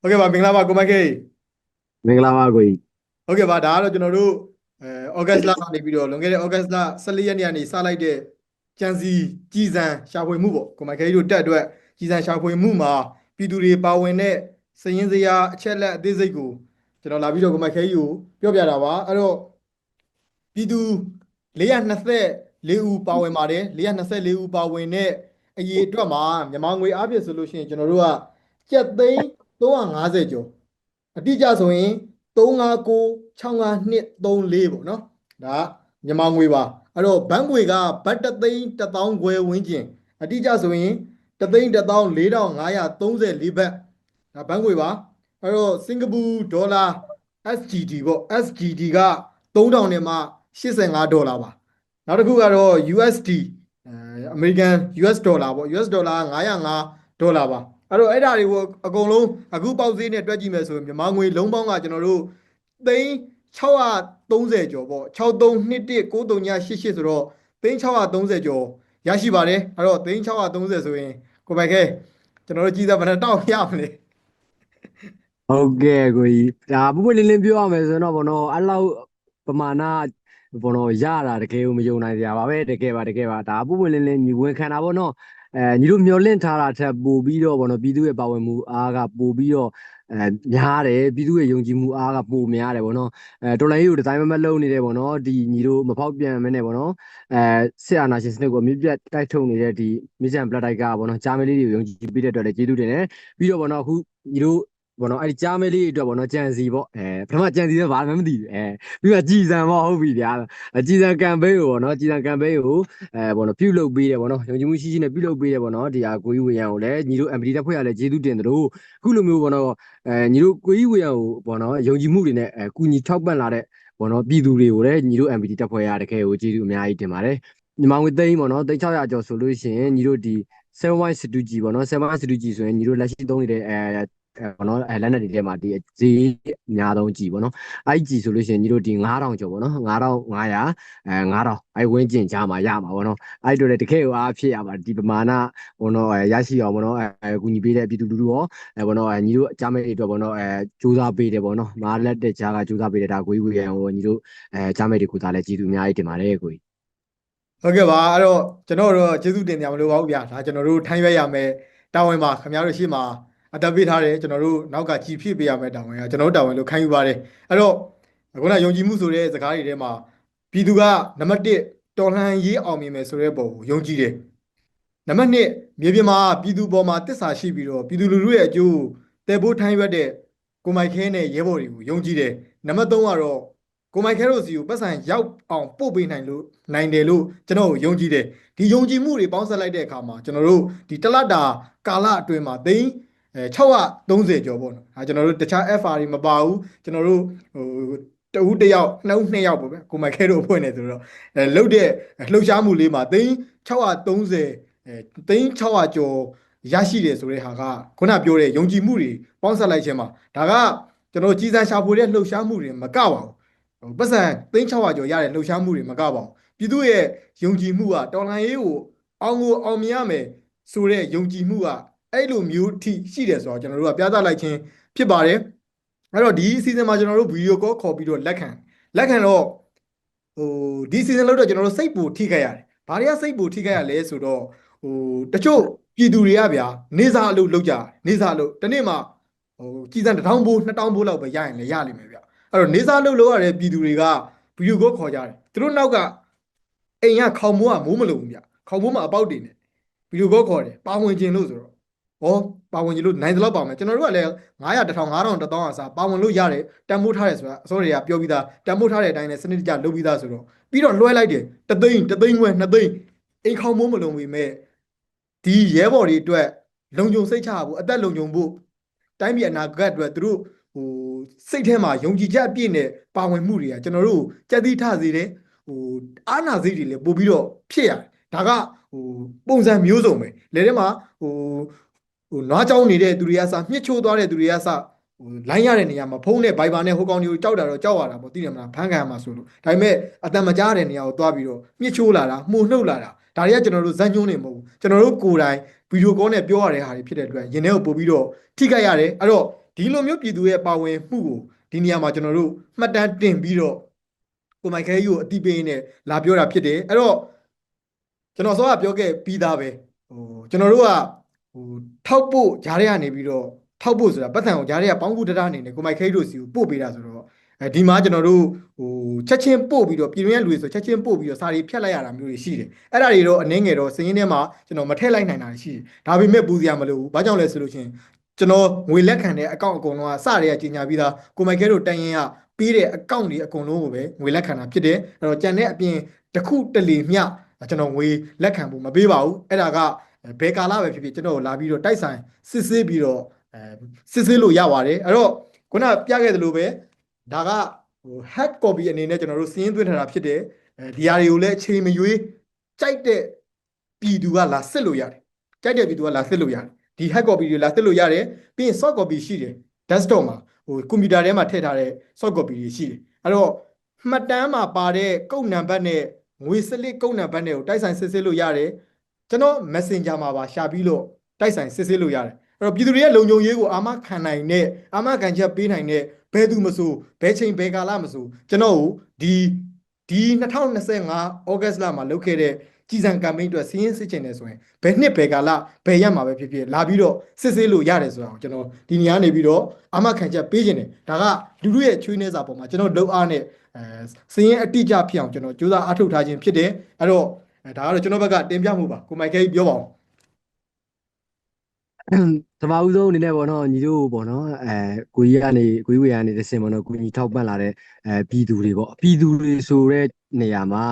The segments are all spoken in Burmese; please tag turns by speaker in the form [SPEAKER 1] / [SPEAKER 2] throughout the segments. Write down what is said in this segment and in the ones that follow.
[SPEAKER 1] ဟုတ်ကဲ့ပါမင်္ဂလာပါကိုမခေ
[SPEAKER 2] မင်္ဂလာပါကိုကြီး
[SPEAKER 1] ဟုတ်ကဲ့ပါဒါကတော့ကျွန်တော်တို့အဲဩဂတ်စ်လကနေပြီးတော့လွန်ခဲ့တဲ့ဩဂတ်စ်လ14ရက်နေ့ကနေစလိုက်တဲ့ကြံစီကြည်စံရှာဖွေမှုပေါ့ကိုမခေတို့တက်အတွက်ကြည်စံရှာဖွေမှုမှာပြည်သူတွေပါဝင်တဲ့စည်ရင်းစရာအချက်လက်အသေးစိတ်ကိုကျွန်တော်လာပြီးတော့ကိုမခေကိုပြောပြတာပါအဲ့တော့ပြည်သူ424ဦးပါဝင်ပါတယ်424ဦးပါဝင်တဲ့အရေးအတွက်မှာမြန်မာငွေအားဖြင့်ဆိုလို့ရှိရင်ကျွန်တော်တို့ကကျပ်သိန်း 350ကျော်အတိအကျဆိုရင်3596523ပေါ့နော်ဒါကမြန်မာငွေပါအဲ့တော့ဘတ်ငွေကဘတ်တသိန်း1000ခွဲဝန်းကျင်အတိအကျဆိုရင်တသိန်း14534ဘတ်ဒါဘတ်ငွေပါအဲ့တော့စင်ကာပူဒေါ်လာ SGD ပေါ့ SGD က3000နဲ့မှ85ဒေါ်လာပါနောက်တစ်ခုကတော့ USD အဲ American US ဒေါ်လာပေါ့ US ဒေါ်လာ905ဒေါ်လာပါ အဲ့တော့အဲ့ဒါတွေကိုအကုန်လုံးအခုပေါက်ဈေးနဲ့တွက်ကြည့်မယ်ဆိုရင်မြန်မာငွေလုံးပေါင်းကကျွန်တော်တို့သိန်း630ကျော်ပေါ့63219388ဆိုတော့သိန်း630ကျော်ရရှိပါတယ်အဲ့တော့သိန်း630ဆိုရင်ကိုပိုက်ခဲကျွန်တော်တို့ကြည်စားဘယ်နှတောက်ရမလဲ
[SPEAKER 2] ဟုတ်ကဲ့ကိုကြီးဒါပွပွလင်းလင်းပြောရမယ်ဆိုတော့ဘောနော်အဲ့လောက်ပမာဏဘောနော်ရတာတကယ်ကိုမယုံနိုင်စရာပါပဲတကယ်ပါတကယ်ပါဒါပွပွလင်းလင်းညီဝန်ခံတာဘောနော် အဲညီတို့မျောလင့်ထားတာထက်ပိုပြီးတော့ဘောနော်ပြည်သူရဲ့ပါဝင်မှုအားကပိုပြီးတော့အဲများတယ်ပြည်သူရဲ့ယုံကြည်မှုအားကပိုများတယ်ဗောနော်အဲတော်လိုင်းကြီးကိုဒီဇိုင်းမမလုံးနေတယ်ဗောနော်ဒီညီတို့မဖောက်ပြန်မနဲ့ဗောနော်အဲစစ်အာဏာရှင်စနစ်ကိုအမြင့်ပြတ်တိုက်ထုတ်နေတဲ့ဒီမစ်ဂျန်ဘလက်တိုက်ကဗောနော်ဂျာမနီတွေကိုယုံကြည်ပြီးတဲ့အတွက်လည်းကျေးဇူးတင်တယ်ပြီးတော့ဗောနော်အခုညီတို့ ဘောနော်အဲ့ဒီကြားမဲလေးတွေအတွက်ဘောနော်ကြံစီပေါ့အဲပထမကြံစီတော့ဘာမှမသိဘူးအဲပြီးတော့ကြည်စံပေါ့ဟုတ်ပြီဗျာအကြည်စံကမ်ပိန်းကိုဘောနော်ကြည်စံကမ်ပိန်းကိုအဲဘောနော်ပြုတ်လုပ်ပေးတယ်ဘောနော်ယုံကြည်မှုရှိရှိနဲ့ပြုတ်လုပ်ပေးတယ်ဘောနော်ဒီဟာကိုကြီးဝေယံကိုလည်းညီတို့ MPD တက်ဖွဲ့ရလဲကျေးဇူးတင်တယ်တို့အခုလိုမျိုးဘောနော်အဲညီတို့ကိုကြီးဝေယံကိုဘောနော်ယုံကြည်မှုတွေနဲ့အဲကူညီထောက်ပံ့လာတဲ့ဘောနော်ပြည်သူတွေကိုလည်းညီတို့ MPD တက်ဖွဲ့ရတဲ့ခဲကိုကျေးဇူးအများကြီးတင်ပါတယ်ညီမငွေသိန်းပေါ့နော်သိန်း600ကျော်ဆိုလို့ရှိရင်ညီတို့ဒီ7 C2G ပေါ့နော်7 C2G ဆိုရင်ညီတို့လက်ရှိသုံးနေတဲ့အဲအဲ ဘောနော်အဲလက်နက်တွေထဲမှာဒီဈေးအများဆုံးကြည်ပေါ့နော်အဲ့ကြည်ဆိုလို့ရှိရင်ညီတို့ဒီ9000ကျော်ပေါ့နော်9500အဲ9000အဲဝင်းကျင်ကြားမှာရမှာပေါ့နော်အဲ့တို့လည်းတကယ်ကိုအားဖြစ်ရပါဒီပမာဏဘောနော်အဲရရှိအောင်ဘောနော်အဲကူညီပေးတဲ့ပြည်သူလူထုရောအဲဘောနော်အဲညီတို့အကြမ်းမဲ့တွေအတွက်ဘောနော်အဲစူးစမ်းပေးတယ်ဘောနော်မာလက်တဲ့ကြားကစူးစမ်းပေးတဲ့ဒါကိုကြီးဝေရန်ဟိုညီတို့အဲအကြမ်းမဲ့တွေကိုသာလည်းကျေးဇူးအများကြီးတင်ပါတယ်ကိုကြီး
[SPEAKER 1] ဟုတ်ကဲ့ပါအဲ့တော့ကျွန်တော်တို့ကျေးဇူးတင်ကြမလို့ပါဘူးဗျာဒါကျွန်တော်တို့ထိုင်းရွက်ရမယ်တာဝန်ပါခင်ဗျားတို့ရှေ့မှာ အတက်ပေးထားတယ်ကျွန်တော်တို့နောက်ကကြည်ဖြစ်ပေးရမယ်တာဝန်ကကျွန်တော်တို့တာဝန်လို့ခံယူပါတယ်အဲ့တော့ခုနယုံကြည်မှုဆိုတဲ့စကားတွေထဲမှာပြည်သူကနံပါတ်1တော်လှန်ရေးအောင်မြင်မယ်ဆိုတဲ့ပုံကိုယုံကြည်တယ်နံပါတ်2မြေပြင်မှာပြည်သူပေါ်မှာတစ္ဆာရှိပြီးတော့ပြည်သူလူထုရဲ့အကျိုးတည်ဖို့ထိုင်းရွက်တဲ့ကိုမိုက်ခဲနဲ့ရဲဘော်တွေကိုယုံကြည်တယ်နံပါတ်3ကတော့ကိုမိုက်ခဲရိုစီကိုပတ်စံရောက်အောင်ပို့ပေးနိုင်လို့နိုင်တယ်လို့ကျွန်တော်ယုံကြည်တယ်ဒီယုံကြည်မှုတွေပေါင်းစပ်လိုက်တဲ့အခါမှာကျွန်တော်တို့ဒီတလတ်တာကာလအတွင်းမှာသိန်း အဲ630ကျော်ပေါ့နော်အဲကျွန်တော်တို့တခြား FR တွေမပါဘူးကျွန်တော်တို့ဟိုတဦးတစ်ယောက်နှစ်ဦးနှစ်ယောက်ပေါ့ဗျကိုမိုက်ခဲတို့အဖွဲ့နေဆိုတော့အဲလှုပ်တဲ့လှုပ်ရှားမှုလေးမှာသိန်း630အဲသိန်း600ကျော်ရရှိတယ်ဆိုတဲ့ဟာကခုနပြောတဲ့ယုံကြည်မှုတွေပေါင်းစပ်လိုက်ခြင်းမှာဒါကကျွန်တော်ကြီးစံရှာဖွေတဲ့လှုပ်ရှားမှုတွေမကပါဘူးဟိုပတ်စံ3600ကျော်ရတဲ့လှုပ်ရှားမှုတွေမကပါဘူးပြည်သူရဲ့ယုံကြည်မှုကတော်လှန်ရေးကိုအောင်ကိုအောင်မြင်ရမယ်ဆိုတဲ့ယုံကြည်မှုက အဲ့လိုမျိုးထိရှိတယ်ဆိုတော့ကျွန်တော်တို့ကပြသလိုက်ခြင်းဖြစ်ပါတယ်အဲ့တော့ဒီ season မှာကျွန်တော်တို့ဗီဒီယိုကောခေါ်ပြီးတော့လက်ခံလက်ခံတော့ဟိုဒီ season လို့တော့ကျွန်တော်တို့စိတ်ပူထိခိုက်ရတယ်ဘာတွေကစိတ်ပူထိခိုက်ရလဲဆိုတော့ဟိုတချို့ပြည်သူတွေကဗျာနေစာအလုပ်လုပ်ကြတယ်နေစာအလုပ်တစ်နေ့မှာဟိုကြည်စံ1000ဘိုး2000ဘိုးလောက်ပဲရရင်လည်းရလိမ့်မယ်ဗျာအဲ့တော့နေစားလှုပ်လို့ရတဲ့ပြည်သူတွေကဗီဒီယိုကိုခေါ်ကြတယ်သူတို့နောက်ကအိမ်ကခေါင်မိုးကမိုးမလုံဘူးဗျခေါင်မိုးမှာအပေါက်တွေနေဗီဒီယိုကိုခေါ်တယ်ပါဝင်ခြင်းလို့ဆိုတော့ ဟောပါဝင်ခြင်းလို့နိုင်သလောက်ပါမယ်ကျွန်တော်တို့ကလည်း900 1000 5000 1000အစားပါဝင်လို့ရတယ်တန်ဖိုးထားတယ်ဆိုတာအစောတွေကပြောပြီးသားတန်ဖိုးထားတဲ့အတိုင်းနဲ့စနစ်တကျလုပ်ပြီးသားဆိုတော့ပြီးတော့လွှဲလိုက်တယ်တသိန်းတသိန်းခွဲနှစ်သိန်းအိမ်ခေါင်မိုးမလုံပေမဲ့ဒီရဲဘော်တွေအတွက်လုံခြုံစိတ်ချဖို့အသက်လုံခြုံဖို့တိုင်းပြည်အနာဂတ်အတွက်သူတို့ဟိုစိတ်ထဲမှာယုံကြည်ချက်အပြည့်နဲ့ပါဝင်မှုတွေကကျွန်တော်တို့ကြက်သီးထစေတယ်ဟိုအာနာစိတ်တွေလည်းပို့ပြီးတော့ဖြစ်ရတယ်ဒါကဟိုပုံစံမျိုးစုံပဲလေထဲမှာဟို ဟိုနွားကြောင်းနေတဲ့သူတွေကစမြစ်ချိုးသွားတဲ့သူတွေကစဟိုလိုင်းရတဲ့နေရာမှာဖုန်းနဲ့ဘိုင်ဘာနဲ့ဟိုကောင်တွေကိုကြောက်တာတော့ကြောက်ရတာပေါ့သိတယ်မလားဖန်ခံရမှာဆိုလို့ဒါပေမဲ့အတန်မကြားတဲ့နေရာကိုသွားပြီးတော့မြစ်ချိုးလာတာမှုနှုတ်လာတာဒါတွေကကျွန်တော်တို့ဇက်ညွှန်းနေမဟုတ်ဘူးကျွန်တော်တို့ကိုယ်တိုင်ဗီဒီယိုကောနဲ့ပြောရတဲ့ဟာတွေဖြစ်တဲ့အတွက်ရင်ထဲကိုပို့ပြီးတော့ထိခိုက်ရတယ်အဲ့တော့ဒီလိုမျိုးပြည်သူရဲ့ပါဝင်မှုကိုဒီနေရာမှာကျွန်တော်တို့မှတ်တမ်းတင်ပြီးတော့ကိုမိုက်ခဲကြီးကိုအတိပေးနေလာပြောတာဖြစ်တယ်အဲ့တော့ကျွန်တော်စောကပြောခဲ့ပြီးသားပဲဟိုကျွန်တော်တို့က ဟိုထောက်ဖို့ဂျားတွေကနေပြီးတော့ထောက်ဖို့ဆိုတာပတ်စံကိုဂျားတွေကပေါင်းကူတရအနေနဲ့ကိုမိုက်ခဲကြီးတို့စီကိုပို့ပေးတာဆိုတော့အဲဒီမှာကျွန်တော်တို့ဟိုချက်ချင်းပို့ပြီးတော့ပြည်တွင်းရဲ့လူတွေဆိုချက်ချင်းပို့ပြီးတော့စာရီဖြတ်လိုက်ရတာမျိုးတွေရှိတယ်အဲ့ဒါတွေတော့အနှင်းငယ်တော့စရင်းထဲမှာကျွန်တော်မထည့်လိုက်နိုင်တာရှိတယ်ဒါပေမဲ့ပူစရာမလိုဘူးဘာကြောင့်လဲဆိုလို့ရှိရင်ကျွန်တော်ငွေလက်ခံတဲ့အကောင့်အကုန်လုံးကစရဲကြီးညာပြီးသားကိုမိုက်ကဲတို့တိုင်ရင်ကပေးတဲ့အကောင့်တွေအကုန်လုံးကိုပဲငွေလက်ခံတာဖြစ်တယ်အဲ့တော့ကြံတဲ့အပြင်တစ်ခုတလေမျှကျွန်တော်ငွေလက်ခံဖို့မပေးပါဘူးအဲ့ဒါက ဘယ်ကာလပဲဖြစ်ဖြစ်ကျွန်တော်လာပြီးတော့တိုက်ဆိုင်စစ်ဆေးပြီးတော့အဲစစ်ဆေးလို့ရပါတယ်အဲ့တော့ခုနပြခဲ့သလိုပဲဒါကဟို head copy အနေနဲ့ကျွန်တော်တို့စီးရင်သွင်းထားတာဖြစ်တယ်အဲဒီဟာတွေကိုလည်းအချိန်မရွေးကြိုက်တဲ့ပြည်သူကလာစစ်လို့ရတယ်ကြိုက်တဲ့ပြည်သူကလာစစ်လို့ရတယ်ဒီ hard copy တွေလာသစ်လို့ရတယ်ပြီးရင် soft copy ရှိတယ် desktop မှာဟိုကွန်ပျူတာထဲမှာထည့်ထားတဲ့ soft copy တွေရှိတယ်အဲ့တော့မှတ်တမ်းမှာပါတဲ့ကုတ်နံပါတ်နဲ့ငွေစလစ်ကုတ်နံပါတ်နဲ့ကိုတိုက်ဆိုင်စစ်ဆေးလို့ရတယ် ကျွန်တော် messenger မှာပါရှာပြီးတော့တိုက်ဆိုင်စစ်ဆေးလို့ရတယ်အဲ့တော့ပြည်သူတွေရဲ့လုံခြုံရေးကိုအာမခံနိုင်တဲ့အာမခံချက်ပေးနိုင်တဲ့ဘယ်သူမဆိုဘယ်ချိန်ဘယ်ကာလမဆိုကျွန်တော်ကိုဒီဒီ2025 August လမှာလုပ်ခဲ့တဲ့ကြည်စံကမ်ပိန်းအတွက်စီးရင်စစ်ချင်တယ်ဆိုရင်ဘယ်နှစ်ဘယ်ကာလဘယ်ရက်မှာပဲဖြစ်ဖြစ်လာပြီးတော့စစ်ဆေးလို့ရတယ်ဆိုတာကိုကျွန်တော်ဒီနေရာနေပြီးတော့အာမခံချက်ပေးခြင်းတယ်ဒါကလူတို့ရဲ့ချွေးနှဲစာပေါ်မှာကျွန်တော်လုံအားနဲ့အဲစီးရင်အတိအကျဖြစ်အောင်ကျွန်တော်ကြိုးစားအားထုတ်ထားခြင်းဖြစ်တယ်အဲ့တော့ အဲဒါကတော့ကျွန်တော်ဘက်ကတင်ပြမှုပါကိုမိုက်ကဲကြီးပြောပါဦး
[SPEAKER 2] သမာဦးဆုံးအနေနဲ့ပေါ့နော်ညီတို့ပေါ့နော်အဲကိုကြီးကနေကိုကြီးဝေကနေတစ်ဆင့်ပေါ့နော်ကိုကြီးထောက်ပံ့လာတဲ့အဲပြည်သူတွေပေါ့ပြည်သူတွေဆိုတဲ့နေရာမှာ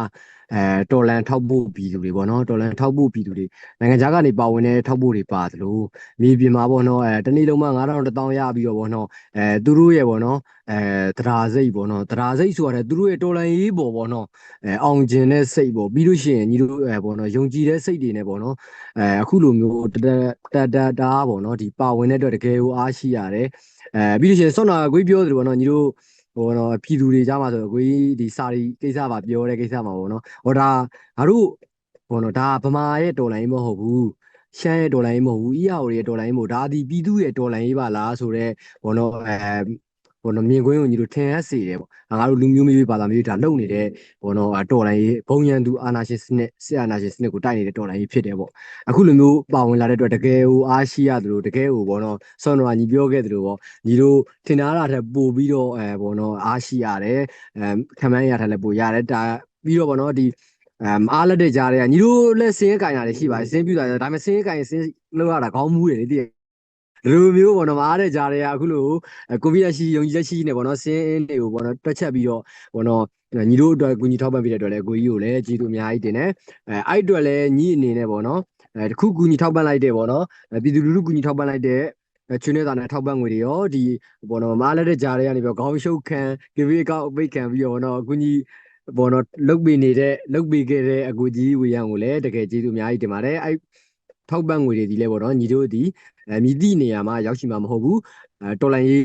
[SPEAKER 2] အဲတော်လန်ထောက်ဖို့ပြည်သူတွေပေါ့နော်တော်လန်ထောက်ဖို့ပြည်သူတွေနိုင်ငံခြားကနေပါဝင်တဲ့ထောက်ဖို့တွေပါသလိုမြေပြင်မှာပေါ့နော်အဲတနေ့လုံးမှ9000 1000ရပြီးတော့ပေါ့နော်အဲသူတို့ရဲ့ပေါ့နော်အဲသဒရာစိတ်ပေါ့နော်သဒရာစိတ်ဆိုတာသူတို့ရဲ့တော်လန်ရေးပေါ်ပေါ့နော်အဲအောင်ကျင်တဲ့စိတ်ပေါ့ပြီးလို့ရှိရင်ညီတို့အဲပေါ့နော်ယုံကြည်တဲ့စိတ်တွေနဲ့ပေါ့နော်အဲအခုလိုမျိုးတတတတတားပေါ့နော်ဒီပါဝင်တဲ့အတွက်တကယ်ကိုအားရှိရတယ်အဲပြီးလို့ရှိရင်ဆော့နာကိုကြီးပြောသလိုပေါ့နော်ညီတို့ ဟိုတော့ပြည်သူတွေကြားမှာဆိုကိုကြီးဒီစာရီကိစ္စပါပြောတဲ့ကိစ္စမှာပေါ့နော်ဟောဒါငါတို့ဘောနော်ဒါဗမာရဲ့တော်လိုင်းမဟုတ်ဘူးရှမ်းရဲ့တော်လိုင်းမဟုတ်ဘူးအီယာအိုရဲ့တော်လိုင်းမဟုတ်ဒါဒီပြည်သူရဲ့တော်လိုင်းရေးပါလားဆိုတော့ဘောနော်အဲ ဘောနော်မြင်ကွင်းကိုညီတို့ထင်ရစေတယ်ပေါ့ငါတို့လူမျိုးမျိုးဘာသာမျိုးဒါလုံနေတဲ့ဘောနော်တော်လိုင်းရေးဘုံရန်သူအာနာရှင်စနစ်စစ်အာနာရှင်စနစ်ကိုတိုက်နေတဲ့တော်လိုင်းရေးဖြစ်တယ်ပေါ့အခုလိုမျိုးပါဝင်လာတဲ့အတွက်တကယ်ကိုအားရှိရသလိုတကယ်ကိုဘောနော်ဆောင်းတော်ညီပြောခဲ့သလိုပေါ့ညီတို့ထင်ထားတာထက်ပိုပြီးတော့အဲဘောနော်အားရှိရတယ်အဲခံမှန်းရထားလည်းပိုရတယ်ဒါပြီးတော့ဘောနော်ဒီအဲမအားလက်တဲ့ကြားတွေကညီတို့လက်စင်းကင်ရတယ်ရှိပါတယ်စင်းပြတာဒါပေမဲ့စင်းကင်စင်းလောက်ရတာခေါင်းမူးတယ်လေတည် ဒီလိုမျိုးပေါ့နော်မအားတဲ့ကြားတွေကအခုလိုကိုဗစ်ရရှိယုံကြည်ချက်ရှိနေပေါ့နော်စင်းတွေကိုပေါ့နော်တွက်ချက်ပြီးတော့ပေါ့နော်ညီတို့အတွက်ကူညီထောက်ပံ့ပေးတဲ့အတွက်လည်းကိုကြီးကိုလည်းကျေးဇူးအများကြီးတင်တယ်အဲအဲ့အတွက်လည်းညီအနေနဲ့ပေါ့နော်အဲတခုကူညီထောက်ပံ့လိုက်တဲ့ပေါ့နော်အဲပြည်သူလူထုကူညီထောက်ပံ့လိုက်တဲ့အဲချွေးနေတာနဲ့ထောက်ပံ့ငွေတွေရောဒီပေါ့နော်မားလက်တဲ့ကြားတွေကနေပြီးတော့ခေါင်းရှုပ်ခံ give away ကောက်ပိတ်ခံပြီးတော့ပေါ့နော်အကူကြီးပေါ့နော်လုတ်ပေးနေတဲ့လုတ်ပေးခဲ့တဲ့အကူကြီးဝေရန်ကိုလည်းတကယ်ကျေးဇူးအများကြီးတင်ပါတယ်အဲထောက်ပံ့ငွေတွေဒီလဲပေါ့နော်ညီတို့ဒီအဲ မြည်သည့်နေရာမှာရောက်ရှိမှာမဟုတ်ဘူးအဲတော်လန်ရေး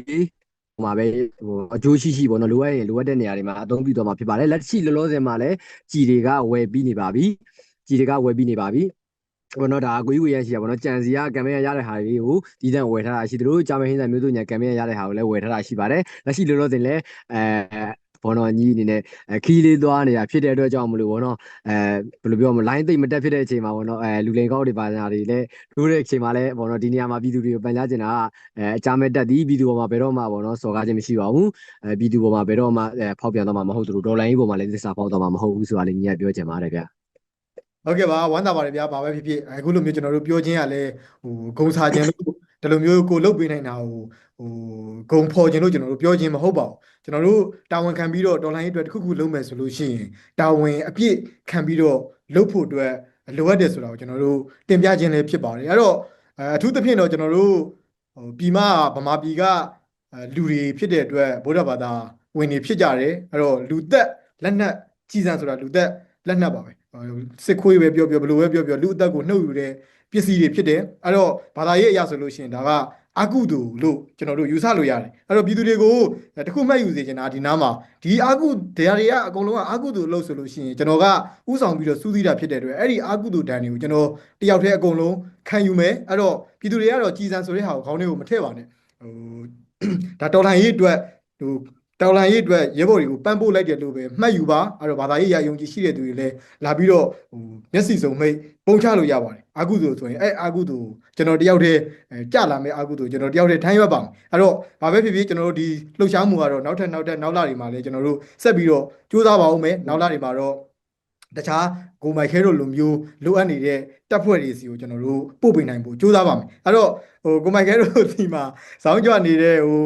[SPEAKER 2] ဟိုမှာပဲဟိုအကျိုးရှိရှိပေါ့နော်လိုအပ်ရင်လိုအပ်တဲ့နေရာတွေမှာအသုံးပြုသွားမှာဖြစ်ပါတယ်လက်ရှိလောလောဆယ်မှာလည်းကြည်တွေကဝယ်ပြီးနေပါပြီကြည်တွေကဝယ်ပြီးနေပါပြီဘောနော်ဒါကိုကြီးဝေရရှိရပါတော့ကြံစီကကံမရရတဲ့ဟာတွေကိုဒီတန်ဝယ်ထားတာရှိသလိုဂျာမန်ဟင်းဆိုင်မျိုးတို့ညာကံမရရတဲ့ဟာကိုလည်းဝယ်ထားတာရှိပါတယ်လက်ရှိလောလောဆယ်လည်းအဲ ဘောနော်ညီအနေနဲ့ခီးလေးသွားနေတာဖြစ်တဲ့အတွက်ကြောင့်မလို့ဘောနော်အဲဘယ်လိုပြောမလဲ line သိမ့်မတက်ဖြစ်တဲ့အချိန်မှာဘောနော်အဲလူလိန်ကောက်တွေပါညာတွေလည်းထိုးတဲ့အချိန်မှာလည်းဘောနော်ဒီနေရာမှာပြည်သူတွေကိုပန်ကြားချင်တာကအဲအကြမ်းမဲ့တက်သည်ပြည်သူပေါ်မှာဘယ်တော့မှဘောနော်စော်ကားခြင်းမရှိပါဘူးအဲပြည်သူပေါ်မှာဘယ်တော့မှအဲဖောက်ပြန်တော့မှာမဟုတ်သလိုဒေါ်လာကြီးပေါ်မှာလည်းသစ္စာဖောက်တော့မှာမဟုတ်ဘူးဆိုတာလေးညီကပြောချင်ပါတယ်ဗျ
[SPEAKER 1] ဟုတ်ကဲ့ပါဝမ်းသာပါတယ်ဗျာဘာပဲဖြစ်ဖြစ်အခုလိုမျိုးကျွန်တော်တို့ပြောခြင်းကလည်းဟိုဂုံစားခြင်းလို့ ဒီလိုမျိုးကိုလုတ်ပေးနိုင်တာဟိုဟိုဂုံဖော်ခြင်းလို့ကျွန်တော်တို့ပြောခြင်းမဟုတ်ပါဘူးကျွန်တော်တို့တာဝန်ခံပြီးတော့တော်လိုင်းအတွက်တစ်ခုခုလုပ်မယ်ဆိုလို့ရှိရင်တာဝန်အပြည့်ခံပြီးတော့လုပ်ဖို့အတွက်လိုအပ်တယ်ဆိုတာကိုကျွန်တော်တို့တင်ပြခြင်းလည်းဖြစ်ပါတယ်အဲ့တော့အထူးသဖြင့်တော့ကျွန်တော်တို့ဟိုပြည်မဗမာပြည်ကလူတွေဖြစ်တဲ့အတွက်ဗုဒ္ဓဘာသာဝင်တွေဖြစ်ကြတယ်အဲ့တော့လူသက်လက်နက်ကြီးစံဆိုတာလူသက်လက်နက်ပါပဲစစ်ခွေးပဲပြောပြောဘယ်လိုပဲပြောပြောလူအသက်ကိုနှုတ်ယူတဲ့ ပစ္စည်းတွေဖြစ်တယ်အဲ့တော့ဘာသာရေးအရာဆိုလို့ရှိရင်ဒါကအကုသိုလ်လို့ကျွန်တော်တို့ယူဆလို့ရတယ်အဲ့တော့ပြည်သူတွေကိုတခုမှတ်ယူစေချင်တာဒီနားမှာဒီအကုတရားတွေကအကုန်လုံးကအကုသိုလ်လို့ဆိုလို့ရှိရင်ကျွန်တော်ကဥဆောင်ပြီးတော့စူးစီးတာဖြစ်တဲ့အတွက်အဲ့ဒီအကုသိုလ်တန်တွေကိုကျွန်တော်တယောက်တည်းအကုန်လုံးခံယူမယ်အဲ့တော့ပြည်သူတွေကတော့ကြည်စံဆိုတဲ့ဟာကိုခေါင်းထဲကိုမထည့်ပါနဲ့ဟိုဒါတော်လှန်ရေးအတွက်ဟို တော်လှန်ရေးအတွက်ရဲဘော်တွေကိုပန်းပို့လိုက်တယ်လို့ပဲမှတ်ယူပါအဲ့တော့ဘာသာရေးအရယုံကြည်ရှိတဲ့သူတွေလည်းလာပြီးတော့ဟိုမျက်စိစုံမိတ်ပုံချလို့ရပါတယ်အာကုသိုလ်ဆိုရင်အဲ့အာကုသိုလ်ကိုကျွန်တော်တယောက်တည်းအဲကြလာမယ့်အာကုသိုလ်ကျွန်တော်တယောက်တည်းထမ်းရွက်ပါမယ်အဲ့တော့ဘာပဲဖြစ်ဖြစ်ကျွန်တော်တို့ဒီလှုပ်ရှားမှုကတော့နောက်ထပ်နောက်ထပ်နောက်လာတွေမှာလည်းကျွန်တော်တို့ဆက်ပြီးတော့ကြိုးစားပါအောင်မယ်နောက်လာတွေမှာတော့တခြားဂိုမိုက်ခဲတို့လိုမျိုးလိုအပ်နေတဲ့တပ်ဖွဲ့တွေစီကိုကျွန်တော်တို့ပို့ပေးနိုင်ဖို့ကြိုးစားပါမယ်အဲ့တော့ဟိုဂိုမိုက်ခဲတို့ဒီမှာစောင်းကြွနေတဲ့ဟို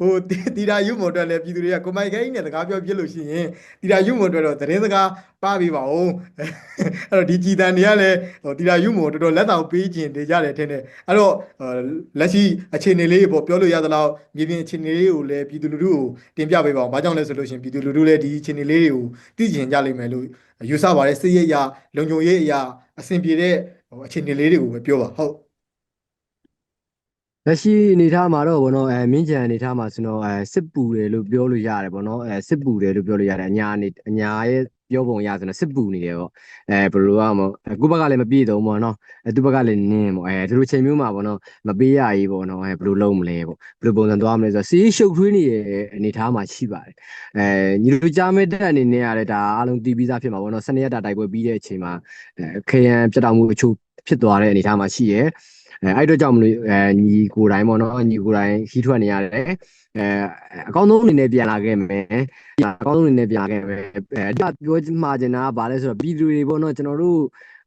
[SPEAKER 1] ဟိုတီတီတာယူမွန်အတွက်လည်းပြည်သူတွေကဂိုမိုက်ခဲကြီးနဲ့စကားပြောပြလို့ရှိရင်တီတာယူမွန်အတွက်တော့သတင်းစကားပါပေးပါဦးအဲ့တော့ဒီကြည်တန်တွေကလည်းဟိုတီတာယူမွန်တော်တော်လက်ဆောင်ပေးခြင်းနေကြတယ်ထင်တယ်အဲ့တော့ဟိုလက်ရှိအခြေအနေလေးပေါ့ပြောလို့ရသလောက်မြေပြင်အခြေအနေလေးကိုလည်းပြည်သူလူထုကိုတင်ပြပေးပါအောင်ဘာကြောင့်လဲဆိုလို့ရှိရင်ပြည်သူလူထုလည်းဒီအခြေအနေလေးတွေကိုသိကျင်ကြလိမ့်မယ်လို့ယူဆပါတယ်စစ်ရေးအရာလုံခြုံရေးအရာအဆင်ပြေတဲ့ဟိုအခြေအနေလေးတွေကိုပဲပြောပါဟုတ်
[SPEAKER 2] လက်ရှိအနေထားမှာတော့ဗောနော်အဲမင်းကြံအနေထားမှာဆိုတော့အဲစစ်ပူတယ်လို့ပြောလို့ရတယ်ဗောနော်အဲစစ်ပူတယ်လို့ပြောလို့ရတယ်အညာအနေအညာရဲ့ပြောပုံရဆိုတော့စစ်ပူနေတယ်ဗောအဲဘယ်လိုရမလဲအခုဘက်ကလည်းမပြည့်တော့ဗောနော်အဲသူဘက်ကလည်းနင်းဗောအဲဒီလိုချိန်မျိုးမှာဗောနော်မပေးရကြီးဗောနော်အဲဘယ်လိုလုပ်မလဲဗောဘယ်လိုပုံစံသွားမလဲဆိုတော့စီးရှုပ်ထွေးနေတဲ့အနေထားမှာရှိပါတယ်အဲညီတို့ကြားမဲ့တဲ့အနေနဲ့ရတယ်ဒါအားလုံးတီးပြီးသားဖြစ်မှာဗောနော်စနေရက်တာတိုက်ပွဲပြီးတဲ့အချိန်မှာအဲခရံပြတ်တောက်မှုအချို့ဖြစ်သွားတဲ့အနေထားမှာရှိရဲ အဲအဲ့တော့ကြောင့်မလို့အဲညီကိုယ်တိုင်ပေါ့နော်ညီကိုယ်တိုင်ခီးထွက်နေရတယ်အဲအကောင်းဆုံးအနေနဲ့ပြန်လာခဲ့မယ်အကောင်းဆုံးအနေနဲ့ပြန်လာခဲ့မယ်အဲဒါပြောမှာကျင်တာကဘာလဲဆိုတော့ပြည်သူတွေပေါ့နော်ကျွန်တော်တို့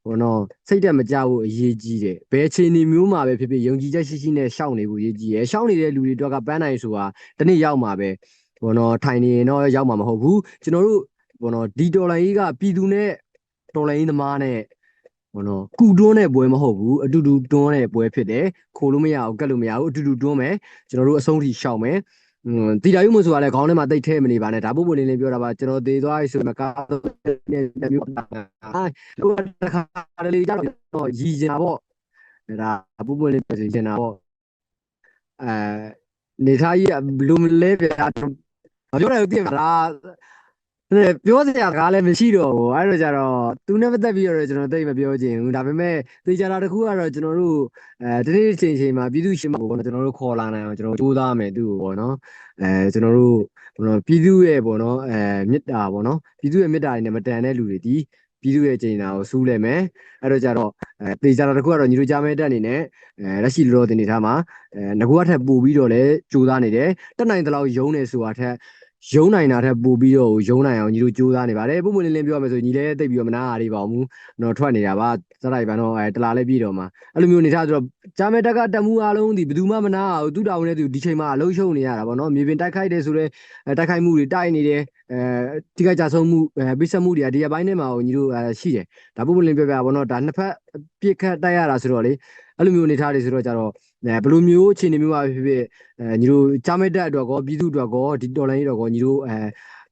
[SPEAKER 2] ဘောနော်စိတ်တက်မကြဘူးအရေးကြီးတယ်ဘယ်အခြေအနေမျိုးမှာပဲဖြစ်ဖြစ်ယုံကြည်ချက်ရှိရှိနဲ့ရှောက်နေဖို့အရေးကြီးရယ်ရှောက်နေတဲ့လူတွေတော့ကပန်းနိုင်ဆိုတာတနေ့ရောက်မှာပဲဘောနော်ထိုင်နေရင်တော့ရောက်မှာမဟုတ်ဘူးကျွန်တော်တို့ဘောနော်ဒီဒေါ်လာကြီးကပြည်သူနဲ့ဒေါ်လာကြီးသမားနဲ့ ဟိုနော်ကုတွန်းတဲ့ပွဲမဟုတ်ဘူးအတူတူတွန်းတဲ့ပွဲဖြစ်တယ်ခိုလို့မရဘူးကတ်လို့မရဘူးအတူတူတွန်းမယ်ကျွန်တော်တို့အဆုံးထိရှောက်မယ်อืมတီတာယူမဆိုတာလည်းခေါင်းထဲမှာတိတ်ထဲမနေပါနဲ့ဒါပို့ပို့လေးလေးပြောတာပါကျွန်တော်သေသွားပြီဆိုမှကားတော့မျိုးအာလောကတစ်ခါတလေကြတော့ရည်ကျင်တာပေါ့ဒါပို့ပို့လေးပြောချင်တာပေါ့အဲနေသားကြီးကဘလူးလဲပြတာမပြောရဘူးပြင်မလားအဲ့ ပြောစရာကားလည်းမရှိတော့ဘူးအဲ့တော့ကြတော့သူနဲ့ပတ်သက်ပြီးတော့ကျွန်တော်သိမပြောချင်ဘူးဒါပေမဲ့သေချာတာတစ်ခုကတော့ကျွန်တော်တို့အဲတနေ့ချိန်ချိန်မှာပြည်သူရှင်မှာပေါ့နော်ကျွန်တော်တို့ခေါ်လာနိုင်အောင်ကျွန်တော်တို့ကြိုးစားမယ်သူ့ကိုပေါ့နော်အဲကျွန်တော်တို့ပေါ့နော်ပြည်သူရဲ့ပေါ့နော်အဲမေတ္တာပေါ့နော်ပြည်သူရဲ့မေတ္တာတွေနဲ့မတန်တဲ့လူတွေဒီပြည်သူရဲ့ချိန်တာကိုစူးလိုက်မယ်အဲ့တော့ကြတော့အဲသေချာတာတစ်ခုကတော့ညီတို့ကြားမဲတက်အနေနဲ့အဲလက်ရှိလောလောတင်နေထားမှာအဲငကူကထက်ပို့ပြီးတော့လဲကြိုးစားနေတယ်တက်နိုင်တဲ့လောက်ယုံနေဆိုတာထက် ရုံးနိုင်တာထက်ပိုပြီးတော့ရုံးနိုင်အောင်ညီတို့ကြိုးစားနေပါတယ်ပုံမှန်လင်းလင်းပြောရမယ်ဆိုညီလည်းတိတ်ပြီးတော့မနာရသေးပါဘူးတော့ထွက်နေတာပါစတိုက်ပန်တော့အဲတလားလေးပြီးတော့မှာအဲ့လိုမျိုးနေထားဆိုတော့ဂျာမဲတက်ကတက်မှုအားလုံးဒီဘယ်သူမှမနာဘူးသူတောင်းနေသူဒီချိန်မှာအလုံးရှုံနေရတာပေါ့နော်မြေပြင်တိုက်ခိုက်တယ်ဆိုတော့တိုက်ခိုက်မှုတွေတိုက်နေတယ်အဲတိကျကြဆုံးမှုအဲပိဆက်မှုတွေကဒီရက်ပိုင်းထဲမှာညီတို့အဲရှိတယ်ဒါပုံမှန်လင်းပြောပြပါဘောနော်ဒါနှစ်ဖက်ပြစ်ခတ်တိုက်ရတာဆိုတော့လေအဲ့လိုမျိုးနေထားတယ်ဆိုတော့ကြတော့ အဲဘယ်လိုမျိုးအခြေအနေမျိုးပါဖြစ်ဖြစ်အဲညီတို့ကြားမဲ့တက်အတွက်ကောပြည်သူအတွက်ကောဒီတော်လိုင်းအတွက်ကောညီတို့အဲ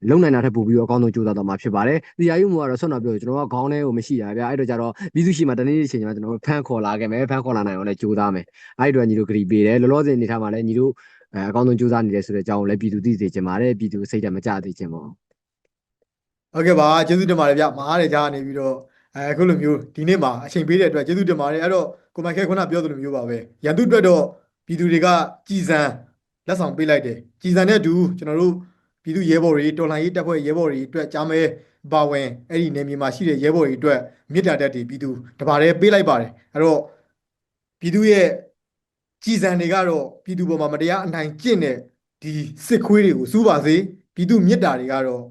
[SPEAKER 2] လုံနိုင်တာထက်ပိုပြီးတော့အကောင်းဆုံးကြိုးစားတော့မှာဖြစ်ပါတယ်။တရားရုံးမှာတော့ဆွမ်းတော်ပြောကျွန်တော်ကခေါင်းထဲကိုမရှိတာဗျာ။အဲ့တော့ကြတော့ပြည်သူရှိမှတနေ့နေ့ချိန်မှာကျွန်တော်တို့ဖန်ခေါ်လာခဲ့မယ်။ဖန်ခေါ်လာနိုင်အောင်လည်းကြိုးစားမယ်။အဲ့ဒီတော့ညီတို့ဂရီပေးတယ်။လောလောဆယ်အနေထားမှာလည်းညီတို့အဲအကောင်းဆုံးကြိုးစားနေတယ်ဆိုတဲ့အကြောင်းကိုလည်းပြည်သူသိစေချင်ပါတယ်။ပြည်သူစိတ်ဓာတ်မကြသေးချင်ပါဘူး။
[SPEAKER 1] ဟုတ်ကဲ့ပါကျေးဇူးတင်ပါတယ်ဗျမအားတဲ့ကြားနေပြီးတော့အဲအခုလိုမျိုးဒီနေ့မှာအချိန်ပေးတဲ့အတွက်ကျေးဇူးတင်ပါတယ်အဲ့တော့ ကိုမိုက်ခဲခုနပြောသလိုမျိုးပါပဲရန်သူအတွက်တော့ပြည်သူတွေကကြည်စံလက်ဆောင်ပေးလိုက်တယ်ကြည်စံတဲ့အတူကျွန်တော်တို့ပြည်သူရဲဘော်တွေတော်လှန်ရေးတပ်ဖွဲ့ရဲဘော်တွေအတွက်ကြားမဲပါဝင်အဲ့ဒီနေမြေမှာရှိတဲ့ရဲဘော်တွေအတွက်မေတ္တာတက်တွေပြည်သူတပါးတည်းပေးလိုက်ပါတယ်အဲ့တော့ပြည်သူရဲ့ကြည်စံတွေကတော့ပြည်သူပေါ်မှာမတရားအနိုင်ကျင့်တဲ့ဒီစစ်ခွေးတွေကိုစူးပါစေပြည်သူမေတ္တာတွေကတော့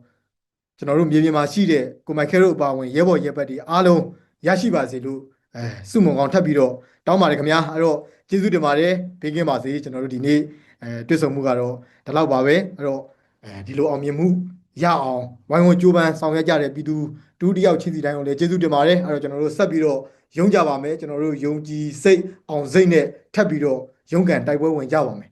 [SPEAKER 1] ကျွန်တော်တို့မြေပြင်မှာရှိတဲ့ကိုမိုက်ခဲတို့အပါအဝင်ရဲဘော်ရဲဘက်တွေအားလုံးရရှိပါစေလို့ အဲစုမုံကောင်ထပ်ပြီးတော့တောင်းပါတယ်ခင်ဗျာအဲ့တော့ကျေးဇူးတင်ပါတယ်ဘေးကင်းပါစေကျွန်တော်တို့ဒီနေ့အဲတွေ့ဆုံမှုကတော့ဒီလောက်ပါပဲအဲ့တော့အဲဒီလိုအောင်မြင်မှုရအောင်ဝိုင်းဝန်းကြိုးပမ်းဆောင်ရွက်ကြတဲ့ပြည်သူဒုတိယချင်းစီတိုင်းကိုလည်းကျေးဇူးတင်ပါတယ်အဲ့တော့ကျွန်တော်တို့ဆက်ပြီးတော့ယုံကြပါမယ်ကျွန်တော်တို့ယုံကြည်စိတ်အောင်စိတ်နဲ့ထပ်ပြီးတော့ယုံကန်တိုက်ပွဲဝင်ကြပါမယ်